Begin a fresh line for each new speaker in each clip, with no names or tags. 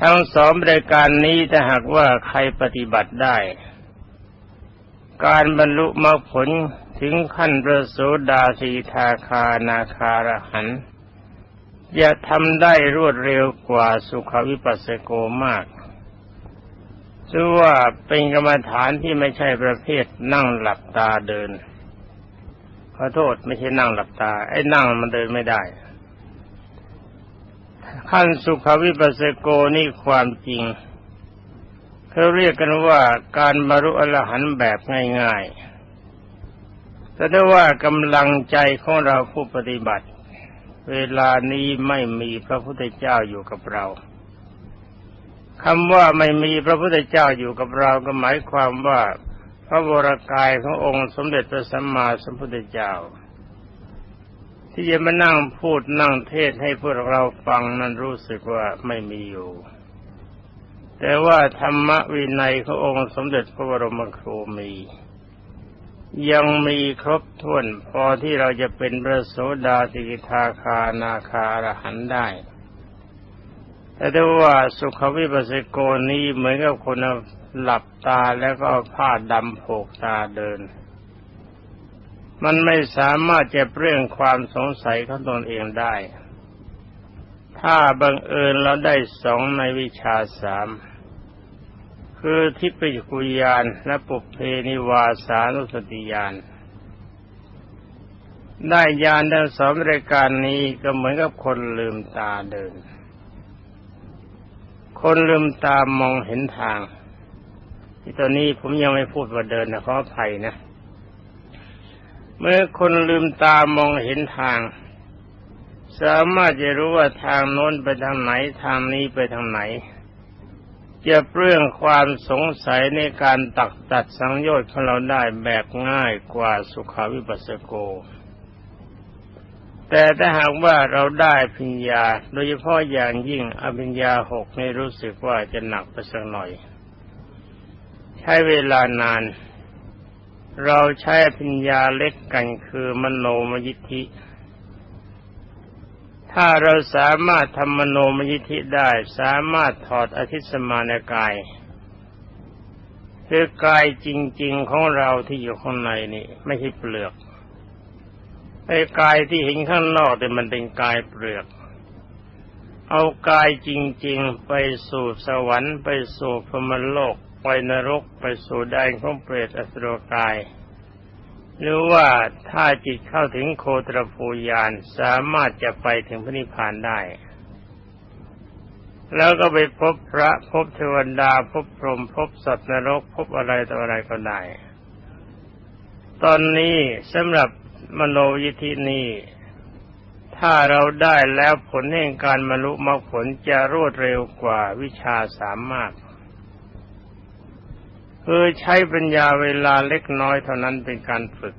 ทั้งสองรายการนี้ถ้าหากว่าใครปฏิบัติได้ การบรรลุมรรคผลถึงขั้นประโสดาสีทาคานาคารหันจะทำได้รวดเร็วกว่าสุขวิปัสสโกมากชื่อว่าเป็นกรรมฐานที่ไม่ใช่ประเภทนั่งหลับตาเดิน ขอโทษไม่ใช่นั่งหลับตา ไอ้นั่งมันเดินไม่ได้ ขั้นสุขวิปัสสโกนี่ความจริงเขาเรียกกันว่าการบรรลุอรหันต์แบบง่ายๆแต่ได้ว่ากำลังใจของเราผู้ปฏิบัติ เวลานี้ไม่มีพระพุทธเจ้าอยู่กับเราคำว่าไม่มีพระพุทธเจ้าอยู่กับเราก็หมายความว่าพระวรากายขององค์สมเด็จพระสัมมาสัมพุทธเจ้า ที่จะมานั่งพูดนั่งเทศให้พวกเราฟังนั้นรู้สึกว่าไม่มีอยู่ แต่ว่าธรรมวินัยขององค์สมเด็จพระบรมครูมี ยังมีครบถ้วนพอที่เราจะเป็นพระโสดาสิกิทาคานาคาอรหันได้แต่ได้ว่าสุขวิปัสสโกนี้เหมือนกับคนหลับตาแล้วก็ผ้าดำโผกตาเดิน มันไม่สามารถจะเปลี่ยนความสงสัยของตนเองได้ ถ้าบังเอิญเราได้สองในวิชาสาม คือทิพยคุยานและปุเพนิวาสานุสติยานได้ยานทั้งสองรายการนี้ก็เหมือนกับคนลืมตาเดิน คนลืมตามองเห็นทางที่ตอนนี้ผมยังไม่พูดว่าเดินนะขออภัยนะ เมื่อคนลืมตามองเห็นทาง สามารถจะรู้ว่าทางโน้นไปทางไหนทางนี้ไปทางไหน จะเปลื้องความสงสัยในการตักตัดสังโยชน์ของเราได้แบบง่ายกว่าสุขาวิปัสสโก แต่ถ้าหากว่าเราได้พิญญา โดยเฉพาะอย่างยิ่งอภิญญาหกในรู้สึกว่าจะหนักไปสักหน่อย ใช้เวลานาน เราใช้พิญญาเล็กกันคือมโนมยิทธิ ถ้าเราสามารถทำมโนมยิทธิได้ สามารถถอดอธิสมานกาย คือกายจริง ๆของเราที่อยู่ข้างในนี่ ไม่ใช่เปลือกไอ้กายที่เห็นข้างนอกแต่มันเป็นกายเปลือก เอากายจริง ๆ ไปสู่สวรรค์ไปสู่พรมโลก ไปนรกไปสู่แดนของเปรตอสุรกาย หรือว่าถ้าจิตเข้าถึงโคตรภูยานสามารถจะไปถึงพระนิพพานได้ แล้วก็ไปพบพระพบเทวดาพบพรหมพบสัตว์นรก พบอะไรต่ออะไรก็ได้ ตอนนี้สำหรับมโนยิธินี้ถ้าเราได้แล้วผลแห่งการมรุมรรคผลจะรวดเร็วกว่าวิชาสามารถ คือใช้ปัญญาเวลาเล็กน้อยเท่านั้นเป็นการฝึก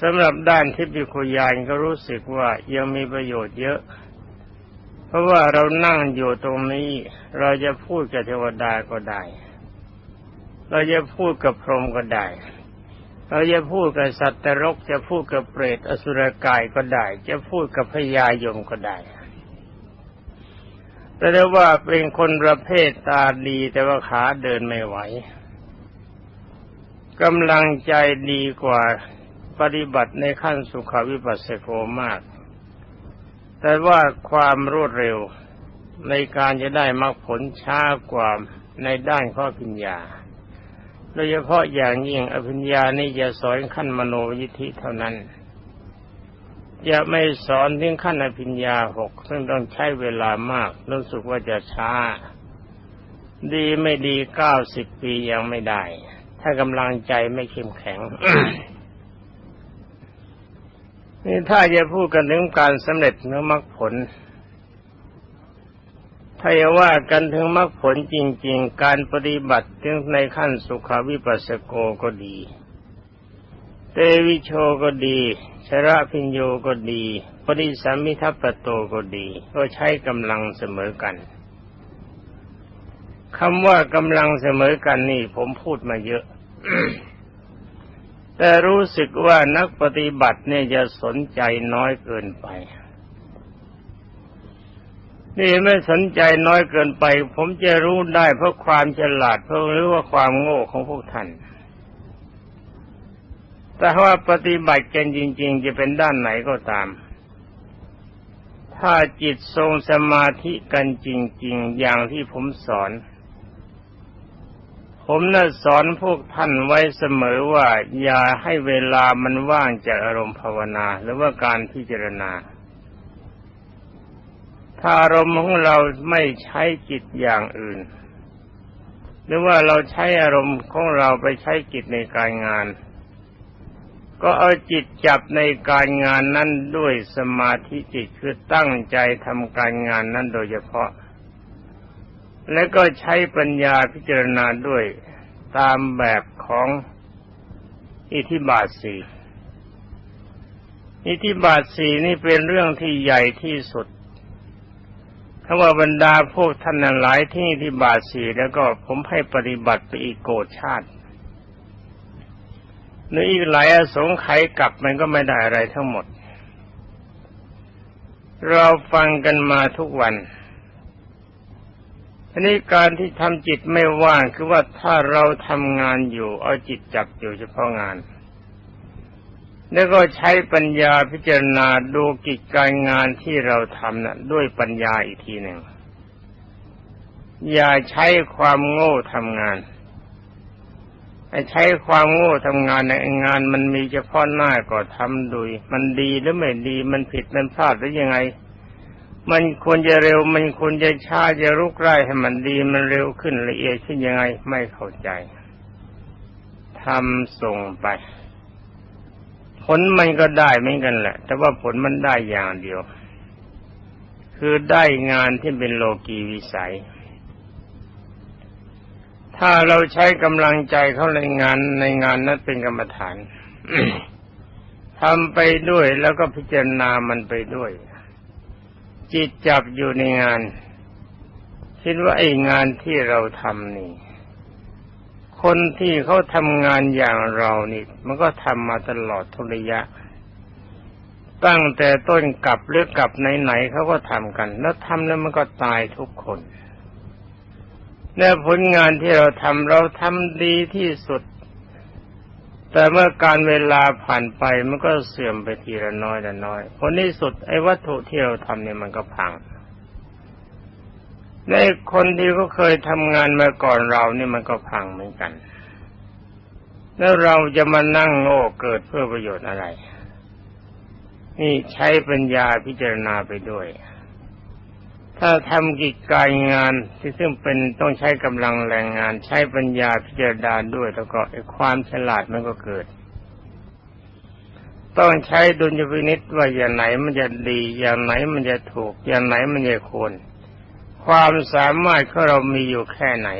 สำหรับด้านทิพยคุยานก็รู้สึกว่ายังมีประโยชน์เยอะ เพราะว่าเรานั่งอยู่ตรงนี้ เราจะพูดกับเทวดาก็ได้ เราจะพูดกับพรหมก็ได้ เราจะพูดกับสัตว์ตรกจะพูดกับเปรตอสุรกายก็ได้ จะพูดกับพญายมก็ได้ แต่ได้ว่าเป็นคนประเภทตาดีแต่ว่าขาเดินไม่ไหวกำลังใจดีกว่าปฏิบัติในขั้นสุขวิปัสสโกมาก แต่ว่าความรวดเร็วในการจะได้มรรคผลช้ากว่าในด้านข้อปัญญา โดยเฉพาะอย่างยิ่งอภิญญานี่จะสอนขั้นมโนยิธิเท่านั้น จะไม่สอนถึงขั้นอภิญญาหกซึ่งต้องใช้เวลามาก รู้สึกว่าจะช้า ดีไม่ดีเก้าสิบปียังไม่ได้ ถ้ากำลังใจไม่เข้มแข็งนี่ถ้าจะพูดกันถึงการสำเร็จเนื้อมรรคผล ถ้าจะว่ากันถึงมรรคผลจริง ๆ การปฏิบัติถึงในขั้นสุขาวิปัสสโกก็ดี เตวิโชก็ดีชระพิญโยก็ดีปริสัมมิทัปโตก็ดี ก็ใช้กำลังเสมอกันคำว่ากำลังเสมอกันนี่ผมพูดมาเยอะ แต่รู้สึกว่านักปฏิบัติเนี่ยจะสนใจน้อยเกินไปนี่ไม่สนใจน้อยเกินไป ผมจะรู้ได้เพราะความฉลาดเพราะหรือว่าความโง่ของพวกท่าน แต่ว่าปฏิบัติกันจริง ๆ จะเป็นด้านไหนก็ตาม ถ้าจิตทรงสมาธิกันจริง ๆ อย่างที่ผมสอน ผมน่ะสอนพวกท่านไว้เสมอว่า อย่าให้เวลามันว่างจากอารมณ์ภาวนา หรือว่าการพิจารณา ถ้าอารมณ์ของเราไม่ใช้จิตอย่างอื่น หรือว่าเราใช้อารมณ์ของเราไปใช้จิตในการงาน ก็เอาจิตจับในการงานนั้นด้วยสมาธิจิตคือตั้งใจทำการงานนั้นโดยเฉพาะ และก็ใช้ปัญญาพิจารณาด้วยตามแบบของอิทธิบาทสี่อิทธิบาทสี่นี่เป็นเรื่องที่ใหญ่ที่สุดถ้าว่าบรรดาพวกท่านหลายที่อิที่บาทสีแล้วก็ผมให้ปฏิบัติไปอีกโกรธชาติ หรืออีกหลายอสงไขยกลับมันก็ไม่ได้อะไรทั้งหมด เราฟังกันมาทุกวันทีนี้การที่ทำจิตไม่ว่างคือว่าถ้าเราทำงานอยู่ เอาจิตจับอยู่เฉพาะงาน แล้วก็ใช้ปัญญาพิจารณาดูกิจการงานที่เราทำนะด้วยปัญญาอีกทีหนึ่งอย่าใช้ความโง่ทำงาน ใช้ความโง่ทำงานในงานมันมีเฉพาะหน้าก็ทำดุยมันดีหรือไม่ดีมันผิดมันพลาดหรือยังไง มันควรจะเร็ว มันควรจะช้าจะรุกไร่ให้มันดีมันเร็วขึ้นละเอียดขึ้นยังไงไม่เข้าใจทำส่งไป ผลมันก็ได้เหมือนกันแหละ แต่ว่าผลมันได้อย่างเดียว คือได้งานที่เป็นโลกีวิสัย ถ้าเราใช้กำลังใจเข้าในงานในงานนั้นเป็นกรรมฐานทำไปด้วยแล้วก็พิจารณามันไปด้วย จิตจับอยู่ในงาน คิดว่าไอ้งานที่เราทำนี่ คนที่เขาทำงานอย่างเรานี่ มันก็ทำมาตลอดทุระยะ ตั้งแต่ต้นกลับหรือกลับไหนๆเขาก็ทำกัน แล้วทำแล้วมันก็ตายทุกคน และผลงานที่เราทำเราทำดีที่สุด แต่เมื่อการเวลาผ่านไปมันก็เสื่อมไปทีละน้อยละน้อยผลที่สุดไอ้วัตถุที่เราทำเนี่ยมันก็พังในคนที่เขาเคยทำงานมาก่อนเราเนี่ยมันก็พังเหมือนกัน แล้วเราจะมานั่งโง่เกิดเพื่อประโยชน์อะไร นี่ใช้ปัญญาพิจารณาไปด้วย ถ้าทำกิจการงานที่ซึ่งเป็นต้องใช้กำลังแรงงาน ใช้ปัญญาพิจารณาด้วยแล้วก็ความฉลาดมันก็เกิด ต้องใช้ดุลยพินิษว่าอย่างไหนมันจะดีอย่างไหนมันจะถูก อย่างไหนมันจะควรความสามารถของเรามีอยู่แค่ไหน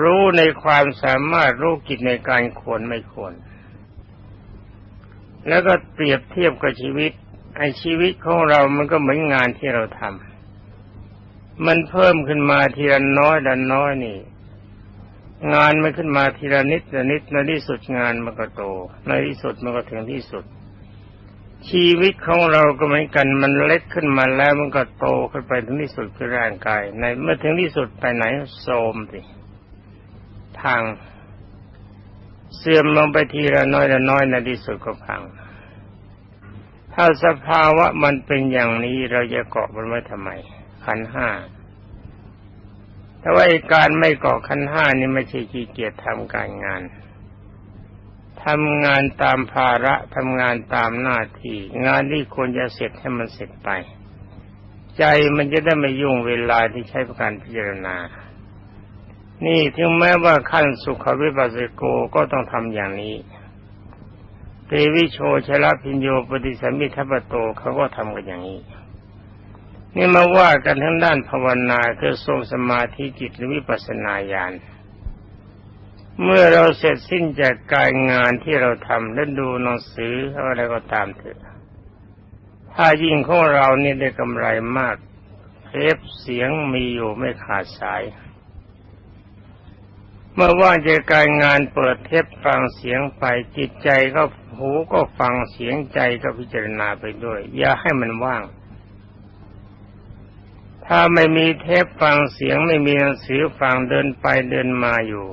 รู้ในความสามารถรู้กิจในการควรไม่ควรแล้วก็เปรียบเทียบกับชีวิต ไอชีวิตของเรามันก็เหมือนงานที่เราทำมันเพิ่มขึ้นมาทีละน้อยละน้อยนี่ งานมันขึ้นมาทีละนิดละนิดในที่สุดงานมันก็โตในที่สุดมันก็ถึงที่สุด ชีวิตของเราก็เหมือนกันมันเล็กขึ้นมาแล้วมันก็โตขึ้นไปถึงที่สุดคือร่างกาย ในเมื่อถึงที่สุดไปไหนโทมสิทางเสื่อมลงไปทีละน้อยละน้อยในที่สุดก็พัง ถ้าสภาวะมันเป็นอย่างนี้เราจะเกาะมันไว้ทำไมขันห้าแต่ว่าการไม่เกาะขันห้านี่ไม่ใช่ขี้เกียจทำการงานทำงานตามภาระทำงานตามหน้าที่ งานที่ควรจะเสร็จให้มันเสร็จไป ใจมันจะได้ไม่ยุ่งเวลาที่ใช้ประการพิจารณา นี่ถึงแม้ว่าขั้นสุขวิปัสสโกก็ต้องทำอย่างนี้ เทวิโชชลพิญโยปฏิสัมมิทัปโตเขาก็ทำกันอย่างนี้ นี่มาว่ากันทั้งด้านภาวนาคือทรงสมาธิจิตหรือวิปัสสนาญาณเมื่อเราเสร็จสิ้นจากการงานที่เราทำและดูหนังสืออะไรก็ตามเถอะ ถ้ายิ่งของเรานี่ได้กำไรมากเทปเสียงมีอยู่ไม่ขาดสาย เมื่อว่างจาการงานเปิดเทปฟังเสียงไปจิตใจก็หูก็ฟังเสียงใจก็พิจารณาไปด้วย อย่าให้มันว่าง ถ้าไม่มีเทปฟังเสียงไม่มีหนังสือฟังเดินไปเดินมาอยู่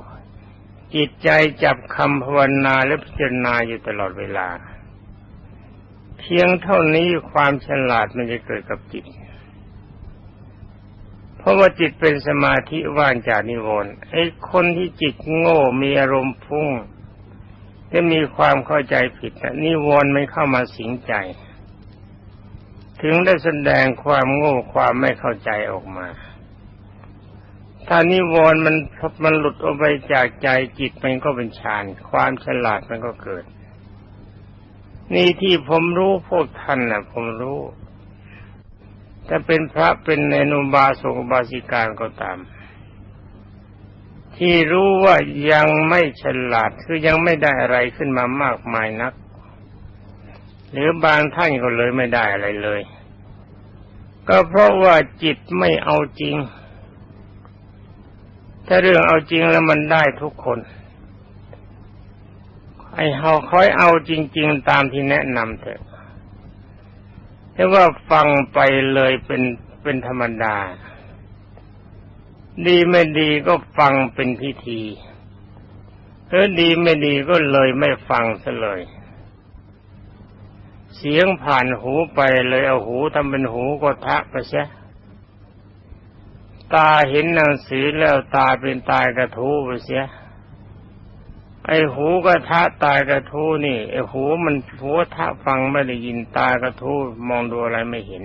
จิตใจจับคำภาวนาและพิจารณาอยู่ตลอดเวลา เพียงเท่านี้ความฉลาดมันจะเกิดกับจิต ราะว่าจิตเป็นสมาธิว่างจากนิวรณ์ไอ้คนที่จิตโง่มีอารมณ์ฟุ้งจะมีความเข้าใจผิดนะนิวรณ์ไม่เข้ามาสิงใจ ถึงได้แสดงความโง่ความไม่เข้าใจออกมา ถ้านิวรณ์มันมันหลุดออกไปจากใจจิตมันก็เป็นฌานความฉลาดมันก็เกิด นี่ที่ผมรู้พวกท่านนะผมรู้ ถ้าเป็นพระเป็นเนนุบาสกบาสิการก็ตาม ที่รู้ว่ายังไม่ฉลาดคือยังไม่ได้อะไรขึ้นมามากมายนัก หรือบางท่านก็เลยไม่ได้อะไรเลย ก็เพราะว่าจิตไม่เอาจริง ถ้าเรื่องเอาจริงแล้วมันได้ทุกคนไอ้เฮาคอยเอาจริง ๆ ตามที่แนะนำเถอะ แต่ว่าฟังไปเลยเป็นเป็นธรรมดา ดีไม่ดีก็ฟังเป็นพิธีหรือดีไม่ดีก็เลยไม่ฟังซะเลย เสียงผ่านหูไปเลยเอาหูทำเป็นหูก็ทะไปซะตาเห็นหนังสือแล้วตาเป็นตายกระทู้ไปเสีย ไอ้หูกระทะตายกระทู้นี่ไอ้หูมันหัวทะฟังไม่ได้ยินตากระทู้มองดูอะไรไม่เห็น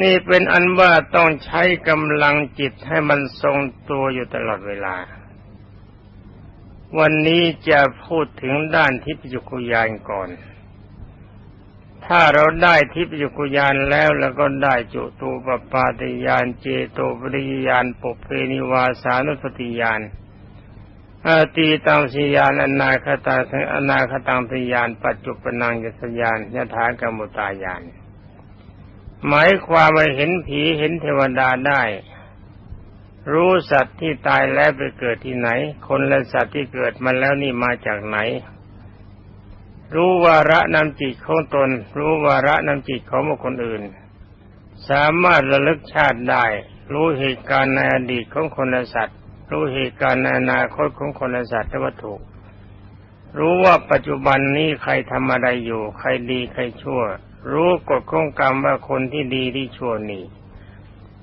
นี่เป็นอันว่าต้องใช้กำลังจิตให้มันทรงตัวอยู่ตลอดเวลา วันนี้จะพูดถึงด้านทิพยคุยานก่อน ถ้าเราได้ทิพยคุยานแล้วแล้วก็ได้จุตูปปาติยานเจโตปริยานปุเพนิวาสานุสติยาน อาตีตังสิยานอนาคตาอนาคตังสิยานปัจจุปนังยสยานยถากรรมุตายานหมายความว่าเห็นผีเห็นเทวดาได้ รู้สัตว์ที่ตายแล้วไปเกิดที่ไหน คนและสัตว์ที่เกิดมาแล้วนี่มาจากไหน รู้วาระนำจิตของตน รู้วาระนำจิตของบุคคลอื่น สามารถระลึกชาติได้ รู้เหตุการณ์ในอดีตของคนและสัตว์ รู้เหตุการณ์ในอนาคตของคนและสัตว์และวัตถุ รู้ว่าปัจจุบันนี้ใครทำอะไรอยู่ ใครดีใครชั่ว รู้กฎของกรรมว่าคนที่ดีที่ชั่วนี่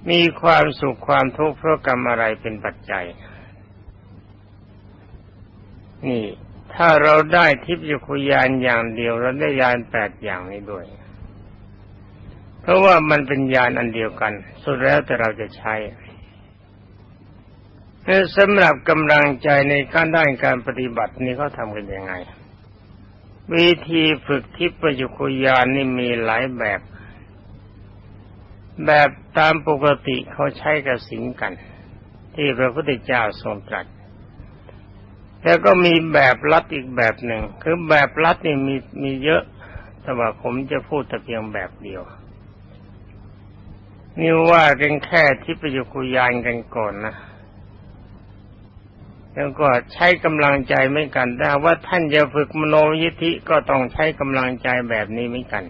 มีความสุขความทุกข์เพราะกรรมอะไรเป็นปัจจัย นี่ ถ้าเราได้ทิพยคุยานอย่างเดียวเราได้ยานแปดอย่างนี้ด้วย เพราะว่ามันเป็นยานอันเดียวกัน สุดแล้วแต่เราจะใช้ สำหรับกำลังใจในการด้านการปฏิบัตินี่เขาทำกันยังไง วิธีฝึกทิพยคุยานนี่มีหลายแบบ แบบตามปกติเขาใช้กับสิงกัน ที่พระพุทธเจ้าทรงตรัสแล้วก็มีแบบลัดอีกแบบหนึ่ง คือแบบลัดนี่มีมีเยอะ แต่ว่าผมจะพูดแต่เพียงแบบเดียว นี่ว่ากันแค่ทิพยคุยานกันก่อนนะ แล้วก็ใช้กำลังใจไม่กันแต่ว่าท่านจะฝึกมโนยิธิก็ต้องใช้กำลังใจแบบนี้ไม่กัน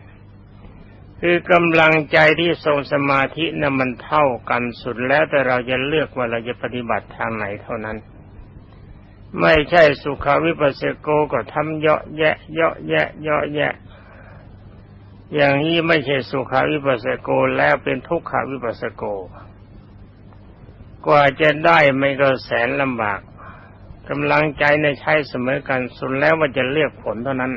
คือกำลังใจที่ทรงสมาธินะ่ะมันเท่ากันสุดแล้วแต่เราจะเลือกว่าเราจะปฏิบัติทางไหนเท่านั้น ไม่ใช่สุขาวิปัสสโกก็ทำเยาะแยะเยาะแยะเยาะแยะ อย่างนี้ไม่ใช่สุขาวิปัสสโกแล้วเป็นทุกขาวิปัสสโก กว่าจะได้ไม่ก็แสนลำบาก กำลังใจในใช้เสมอกันสุดแล้วว่าจะเลือกผลเท่านั้น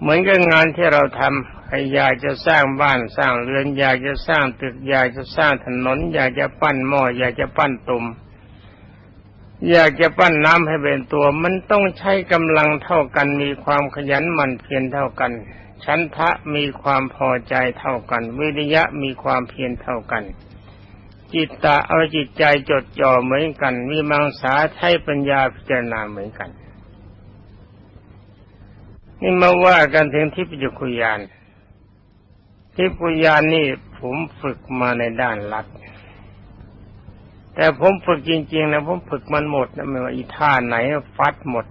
เหมือนกับงานที่เราทำใครอยากจะสร้างบ้านสร้างเรือน อยากจะสร้างตึกอยากจะสร้างถนน อยากจะปั้นหม้ออยากจะปั้นตุ่มอยากจะปั้นน้ำให้เป็นตัว มันต้องใช้กำลังเท่ากันมีความขยันหมั่นเพียรเท่ากัน ชั้นทะมีความพอใจเท่ากัน วิริยะมีความเพียรเท่ากัน จิตตะเอาจิตใจจดจ่อเหมือนกัน มีมังสาใช้ปัญญาพิจารณาเหมือนกัน นี่มาว่ากันถึงทิพยคุยานทิพยานนี่ผมฝึกมาในด้านลัดแต่ผมฝึกจริงๆนะผมฝึกมันหมดนะไม่ว่าอีท่าไหนฟัดหมด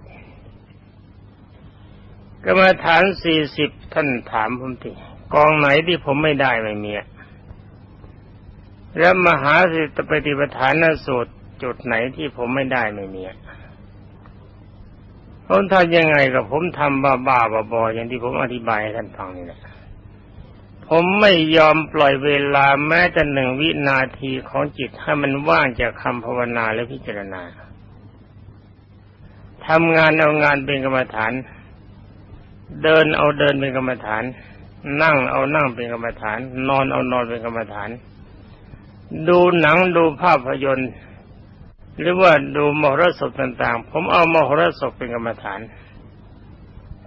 ก็มาฐานสี่สิบท่านถามผมทีกองไหนที่ผมไม่ได้ไม่มีอะ แล้วมหาสิตปฏิปทานสูตรจุดไหนที่ผมไม่ได้ไม่มีอะผมทำยังไงกับผมทำบ้าบ้าๆบอๆอย่างที่ผมอธิบายให้ท่านฟังนี่แหละผมไม่ยอมปล่อยเวลาแม้แต่หนึ่งวินาทีของจิตให้มันว่างจากคำภาวนาและพิจารณาทำงานเอางานเป็นกรรมฐาน เดินเอาเดินเป็นกรรมฐาน นั่งเอานั่งเป็นกรรมฐาน นอนเอานอนเป็นกรรมฐาน ดูหนังดูภาพยนตร์ หรือว่าดูมหรสพต่างๆ ผมเอามหรสพเป็นกรรมฐาน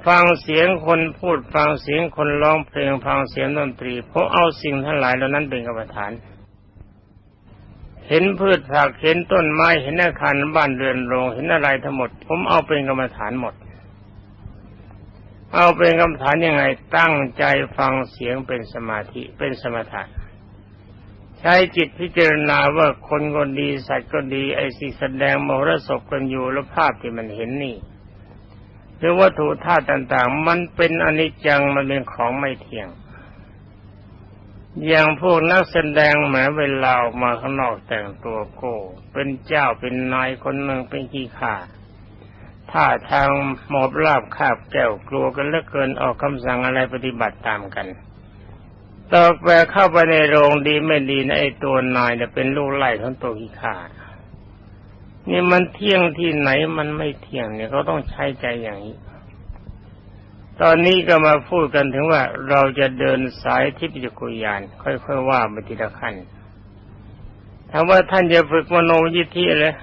ฟังเสียงคนพูดฟังเสียงคนร้องเพลงฟังเสียงดนตรีผมเอาสิ่งทั้งหลายเหล่านั้นเป็นกรรมฐาน เห็นพืชผักเห็นต้นไม้เห็นอาคารบ้านเรือนโรงเห็นอะไรทั้งหมด ผมเอาเป็นกรรมฐานหมด เอาเป็นกรรมฐานยังไงตั้งใจฟังเสียงเป็นสมาธิเป็นสมถะ ใช้จิตพิจารณาว่าคนก็ดีสัตว์ก็ดีไอ้สิ่งแสดงมรสพกันอยู่แล้วภาพที่มันเห็นนี่หรือวัตถุธาตุต่าง ๆ มันเป็นอนิจจังมันเป็นของไม่เที่ยง อย่างพวกนักแสดงแหมเวลาออกมาข้างนอกแต่งตัวโก้ เป็นเจ้าเป็นนายคนหนึ่งเป็นขี้ข่าท่าทางหมอบราบคาบแก้วกลัวกันเหลือเกินออกคำสั่งอะไรปฏิบัติตามกัน ต่อกแปเข้าไปในโรงดีไม่ดีนะไอ้ตัวนายเนี่ยเป็นลูกไล่ของตัวขี้ขานี่มันเที่ยงที่ไหนมันไม่เที่ยงเนี่ยเขาต้องใช้ใจอย่างนี้ ตอนนี้ก็มาพูดกันถึงว่าเราจะเดินสายทิพยกุยาน ค่อยๆว่าไปทีละขั้นถามว่าท่านจะฝึกมโนยิทธิเลย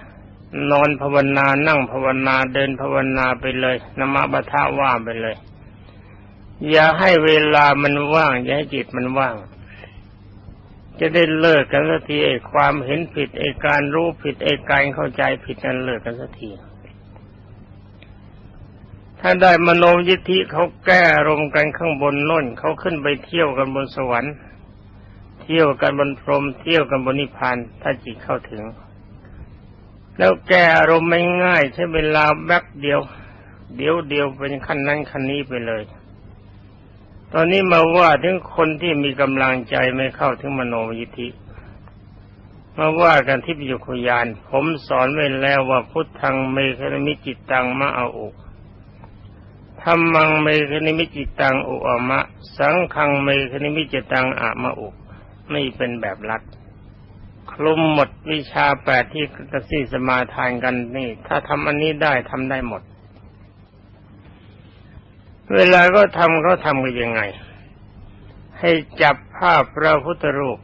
นอนภาวนานั่งภาวนาเดินภาวนาไปเลยนมาบัทะว่าไปเลย อย่าให้เวลามันว่าง อย่าให้จิตมันว่าง จะได้เลิกกันสักทีไอ้ความเห็นผิดไอ้การรู้ผิดไอ้การเข้าใจผิดกันเลิกกันสักทีถ้าได้มโนยิทธิเขาแก้อารมณ์กันข้างบนน่นเขาขึ้นไปเที่ยวกันบนสวรรค์ เที่ยวกันบนพรหมเที่ยวกันบนนิพพานถ้าจิตเข้าถึง แล้วแก้อารมณ์ไม่ง่ายใช้เวลาแป๊บเดียว เดี๋ยวเดียวเป็นขั้นนั้นขั้นนี้ไปเลย ตอนนี้มาว่าถึงคนที่มีกำลังใจไม่เข้าถึงมโนยิทธิมาว่ากันที่ปิยคุยาน ผมสอนไว้แล้วว่าพุทธังเมฆนมิจิตตังมาเอาอุธรรมังเมฆนิมิจิตตังอุอมะ สังฆังเมฆนิมิจิตตังอะมะอุนี่เป็นแบบรัดคลุมหมดวิชาแปดที่กระสีสมาทานกันนี่ ถ้าทำอันนี้ได้ทำได้หมด เวลาก็ทำเขาทำกันยังไง ให้จับภาพพระพุทธรูป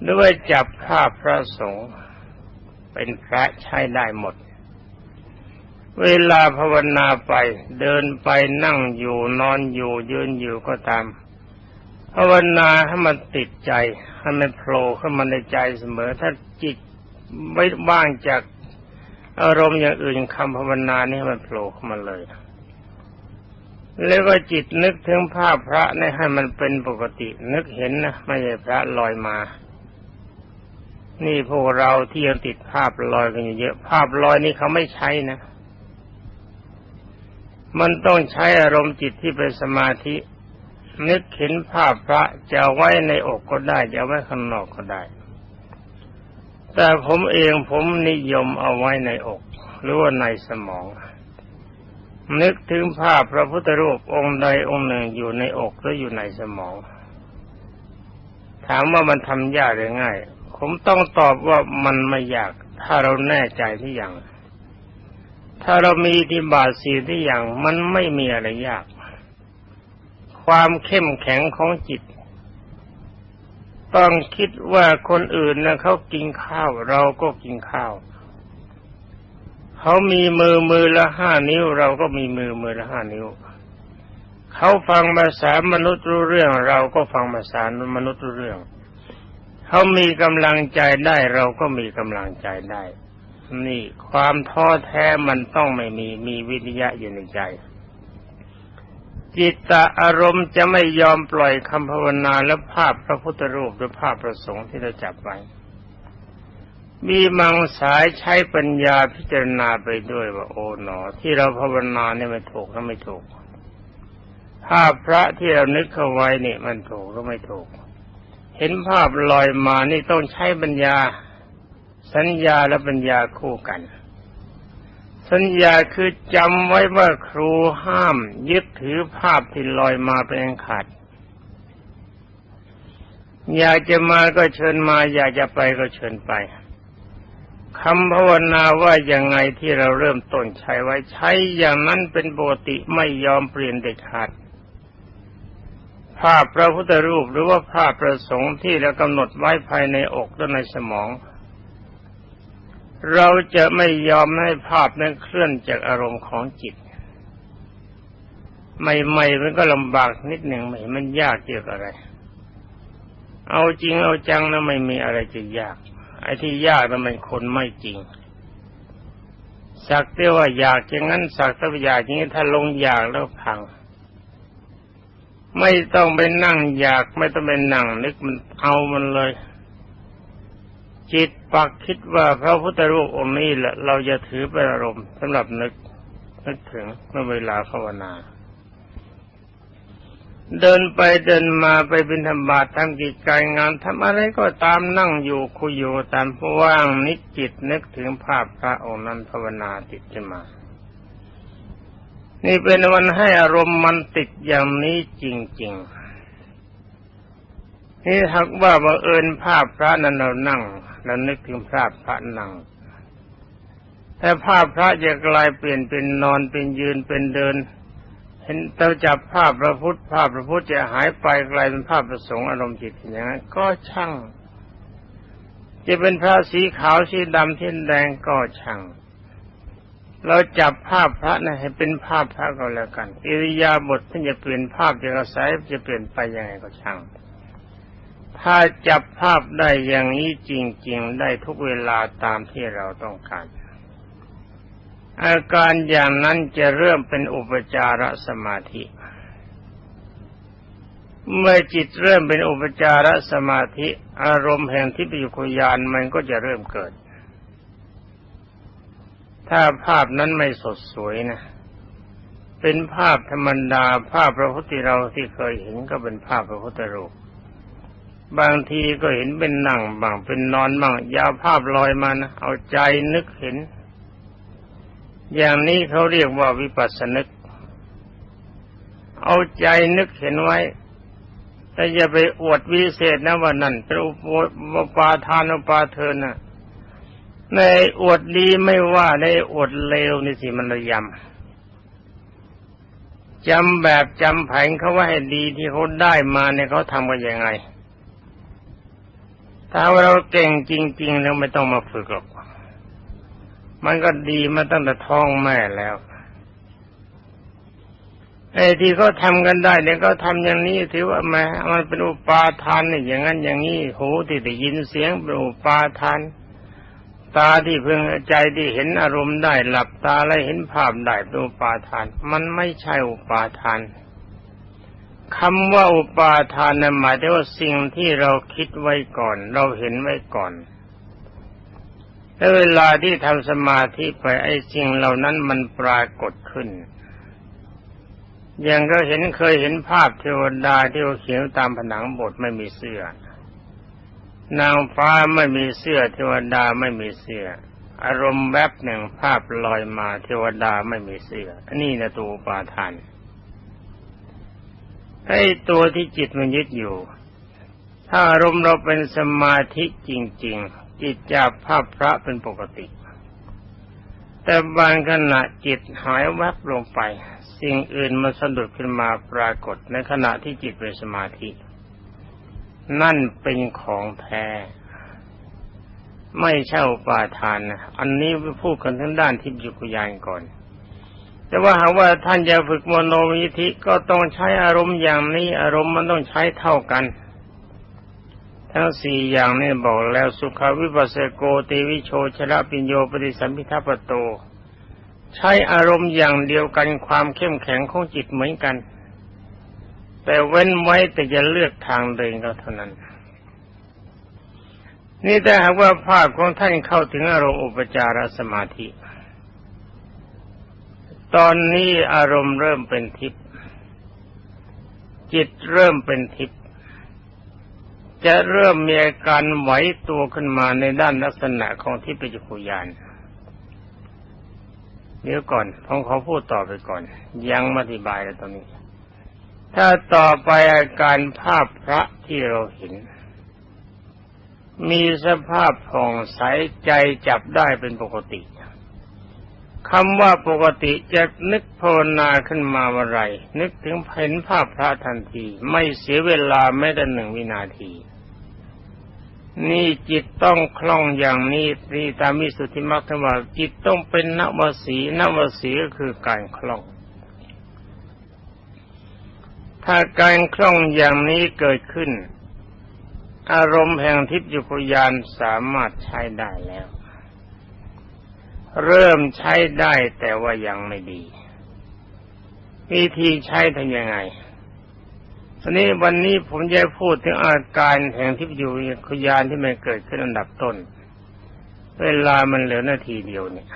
หรือว่าจับภาพพระสงฆ์เป็นพระใช้ได้หมด เวลาภาวนาไปเดินไปนั่งอยู่นอนอยู่ยืนอยู่ก็ตามภาวนาให้มันติดใจให้มันโผล่เข้ามาในใจเสมอ ถ้าจิตไม่ว่างจากอารมณ์อย่างอื่นคำภาวนานี่มันโผล่เข้ามาเลย แล้วก็จิตนึกถึงภาพพระนี่ให้มันเป็นปกติ นึกเห็นนะไม่ใช่พระลอยมา นี่พวกเราที่ยังติดภาพลอยกันอยู่เยอะภาพลอยนี่เขาไม่ใช้นะ มันต้องใช้อารมณ์จิตที่เป็นสมาธิ นึกเห็นภาพพระจะเอาไว้ในอกก็ได้ จะเอาไว้ข้างนอกก็ได้ แต่ผมเองผมนิยมเอาไว้ในอก หรือว่าในสมอง นึกถึงภาพพระพุทธรูปองค์ใดองค์หนึ่งอยู่ในอกหรืออยู่ในสมอง ถามว่ามันทำยากหรือง่าย ผมต้องตอบว่ามันไม่ยาก ถ้าเราแน่ใจที่อย่าง ถ้าเรามีที่บาทสีที่อย่าง มันไม่มีอะไรยาก ความเข้มแข็งของจิต ต้องคิดว่าคนอื่นนะเขากินข้าว เราก็กินข้าว เขามีมือมือละห้านิ้ว เราก็มีมือมือละห้านิ้ว เขาฟังภาษามนุษย์รู้เรื่อง เราก็ฟังภาษามนุษย์รู้เรื่อง เขามีกำลังใจได้ เราก็มีกำลังใจได้ นี่ความท้อแท้มันต้องไม่มีมีวิทยะอยู่ในใจจิตตะอารมณ์จะไม่ยอมปล่อยคำภาวนาและภาพพระพุทธรูปหรือภาพประสงค์ที่เราจับไว้ มีมังสายใช้ปัญญาพิจารณาไปด้วยว่าโอ๋หนอ ที่เราภาวนาเนี่ยไม่ถูก ถ้าไม่ถูกภาพพระที่เรานึกเข้าไว้เนี่ย มันถูกหรือไม่ถูก เห็นภาพลอยมานี่ต้องใช้ปัญญา สัญญาและปัญญาคู่กัน สัญญาคือจำไว้ว่าครูห้าม ยึดถือภาพที่ลอยมาเป็นอันขาดอยากจะมาก็เชิญมา อยากจะไปก็เชิญไป คำภาวนาว่าอย่างไงที่เราเริ่มต้นใช้ไว้ใช้อย่างนั้นเป็นปกติไม่ยอมเปลี่ยนเด็ดขาดภาพพระพุทธรูปหรือว่าภาพประสงค์ที่เรากำหนดไว้ภายในอกและในสมอง เราจะไม่ยอมให้ภาพนั้นเคลื่อนจากอารมณ์ของจิต ใหม่ๆมันก็ลำบากนิดหนึ่งไม่มันยากเกี่ยวกับอะไร เอาจริงเอาจังนะไม่มีอะไรจะยาก ไอ้ที่ยากนั้นมันคนไม่จริง สักแต่ว่าอยากอย่างนั้นสักแต่ว่าอยากอย่างนี้ถ้าลงอยากแล้วพัง ไม่ต้องไปนั่งอยากไม่ต้องไปนั่งนึกมันเอามันเลย จิตปักคิดว่าพระพุทธรูปองค์นี้แหละเราจะถือเป็นอารมณ์สำหรับนึกนึกถึงเมื่อเวลาภาวนา เดินไปเดินมาไปบิณฑบาตทำกิจการงานทำอะไรก็ตามนั่งอยู่คุยอยู่ตามผู้ว่างนิจจิตนึกถึงภาพพระองค์นั้นภาวนาติดขึ้นมา นี่เป็นวันให้อารมณ์มันติดอย่างนี้จริง ๆ นี่หากว่าบังเอิญภาพพระนั้นเรานั่งเรานึกถึงภาพพระนั่งแต่ภาพพระจะกลายเปลี่ยนเป็นนอนเป็นยืนเป็นเดิน เห็นเราจับภาพพระพุทธภาพพระพุทธจะหายไปกลายเป็นภาพประสงค์อารมณ์จิตอย่างนั้นก็ช่าง จะเป็นพระสีขาวสีดำที่แดงก็ช่าง เราจับภาพพระนะให้เป็นภาพพระก็แล้วกันอิริยาบถท่านจะเปลี่ยนภาพจะกระสายจะเปลี่ยนไปยังไงก็ช่าง ถ้าจับภาพได้อย่างนี้จริง ๆ ได้ทุกเวลาตามที่เราต้องการ อาการอย่างนั้นจะเริ่มเป็นอุปจารสมาธิ เมื่อจิตเริ่มเป็นอุปจารสมาธิ อารมณ์แห่งทิพยุคยานมันก็จะเริ่มเกิด ถ้าภาพนั้นไม่สดสวยนะ เป็นภาพธรรมดาภาพพระพุทธเราที่เคยเห็นก็เป็นภาพพระพุทธรูปบางทีก็เห็นเป็นนั่งบางเป็นนอนบางยาวภาพลอยมานะเอาใจนึกเห็น อย่างนี้เขาเรียกว่าวิปัสสนึก เอาใจนึกเห็นไว้ แต่อย่าไปอวดวิเศษนะว่านั่นเป็นอุปาทานอุปาเทนนะในอวดดีไม่ว่าในอวดเลวนี่สิมันระยำจำแบบจำแผงเขาว่าให้ดีที่เขาได้มาเนี่ยเขาทำกันยังไง ถ้าว่าเราเก่งจริง ๆ แล้วไม่ต้องมาฝึกหรอก มันก็ดีมาตั้งแต่ท้องแม่แล้วไอ้ที่เขาทำกันได้เนี่ยก็ทำอย่างนี้ถือว่าแม้มันเป็นอุปาทานเนี่ยอย่างนั้นอย่างนี้หูที่ได้ยินเสียงเป็นอุปาทาน ตาที่เพิ่งใจที่เห็นอารมณ์ได้หลับตาแล้วเห็นภาพได้เป็นอุปาทาน มันไม่ใช่อุปาทานคำว่าอุปาทานนั้นหมายถึงว่าสิ่งที่เราคิดไว้ก่อน เราเห็นไว้ก่อน แล้วเวลาที่ทำสมาธิไปไอ้สิ่งเหล่านั้นมันปรากฏขึ้น อย่างก็เห็นเคยเห็นภาพเทวดาที่เขียนตามผนังโบสถ์ไม่มีเสื้อ นางฟ้าไม่มีเสื้อ เทวดาไม่มีเสื้อ อารมณ์แวบหนึ่งภาพลอยมาเทวดาไม่มีเสื้อนนี้นะตัวปาทานไอ้ตัวที่จิตมันยึดอยู่ ถ้าอารมณ์เราเป็นสมาธิจริง ๆ จิตจับภาพพระเป็นปกติ แต่บางขณะจิตหายแวบลงไป สิ่งอื่นมันสะดุดขึ้นมาปรากฏในขณะที่จิตเป็นสมาธิ นั่นเป็นของแท้ไม่ใช่อุปาทานนะอันนี้พูดกันทั้งด้านทิพยุกยานก่อน แต่ว่าหากว่าท่านจะฝึกมโนวิธิก็ต้องใช้อารมณ์อย่างนี้ อารมณ์มันต้องใช้เท่ากัน ทั้งสี่อย่างนี้บอกแล้วสุขวิปัสสโกติวิโชชระปิญโยปฏิสัมพิทัปโต ใช้อารมณ์อย่างเดียวกันความเข้มแข็งของจิตเหมือนกัน แต่เว้นไว้แต่จะเลือกทางเดินก็เท่านั้น นี่แต่หากว่าภาพของท่านเข้าถึงอารมณ์อุปจารสมาธิ ตอนนี้อารมณ์เริ่มเป็นทิพย์จิตเริ่มเป็นทิพย จะเริ่มมีอาการไหวตัวขึ้นมาในด้านลักษณะของทิพยคุยานเดี๋ยวก่อนผมขอพูดต่อไปก่อน ยังไม่อธิบายแล้วตอนนี้ ถ้าต่อไปอาการภาพพระที่เราเห็น มีสภาพผ่องใสใจจับได้เป็นปกติ คำว่าปกติจะนึกภาวนาขึ้นมาเมื่อไรนึกถึงเห็นภาพพระทันที ไม่เสียเวลาแม้แต่หนึ่งวินาที นี่จิตต้องคล่องอย่างนี้นี่ตามมิสุทธิมรรคว่าจิตต้องเป็นนวสีนวสีก็คือการคล่อง ถ้าการคล่องอย่างนี้เกิดขึ้น อารมณ์แห่งทิพยุคยานสามารถใช้ได้แล้ว เริ่มใช้ได้แต่ว่ายังไม่ดี วิธีใช้ทำยังไงตอนนี้วันนี้ผมจะพูดถึงอาการแห่งทิพยุคยานที่มันเกิดขึ้นอันดับต้น เวลามันเหลือนาทีเดียวเนี่ย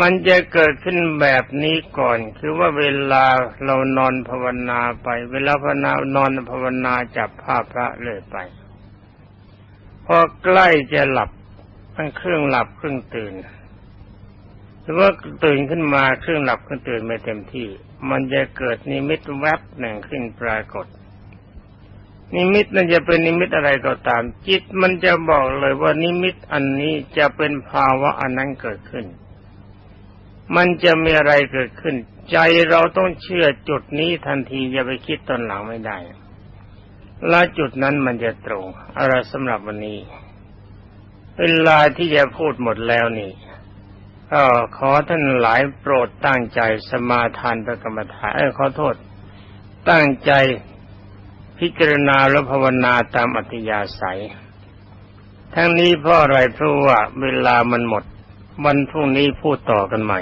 มันจะเกิดขึ้นแบบนี้ก่อน คือว่าเวลาเรานอนภาวนาไป เวลาภาวนานอนภาวนาจับภาพพระเลยไป พอใกล้จะหลับมันเครื่องหลับเครื่องตื่น หรือว่าตื่นขึ้นมาเครื่องหลับเครื่องตื่นไม่เต็มที่ มันจะเกิดนิมิตแวบหนึ่งขึ้นปรากฏ นิมิตนั้นจะเป็นนิมิตอะไรก็ตาม จิตมันจะบอกเลยว่านิมิตอันนี้จะเป็นภาวะอันนั้นเกิดขึ้น มันจะมีอะไรเกิดขึ้น ใจเราต้องเชื่อจุดนี้ทันทีอย่าไปคิดตอนหลังไม่ได้และจุดนั้นมันจะตรงอะไรสำหรับวันนี้ เวลาที่จะพูดหมดแล้วนี่ ก็ขอท่านหลายโปรดตั้งใจสมาทานพระกรรมฐานเออขอโทษ ตั้งใจพิจารณาและภาวนาตามอัธยาศัย ทั้งนี้เพราะอะไรเพราะว่าเวลามันหมด วันพรุ่งนี้พูดต่อกันใหม่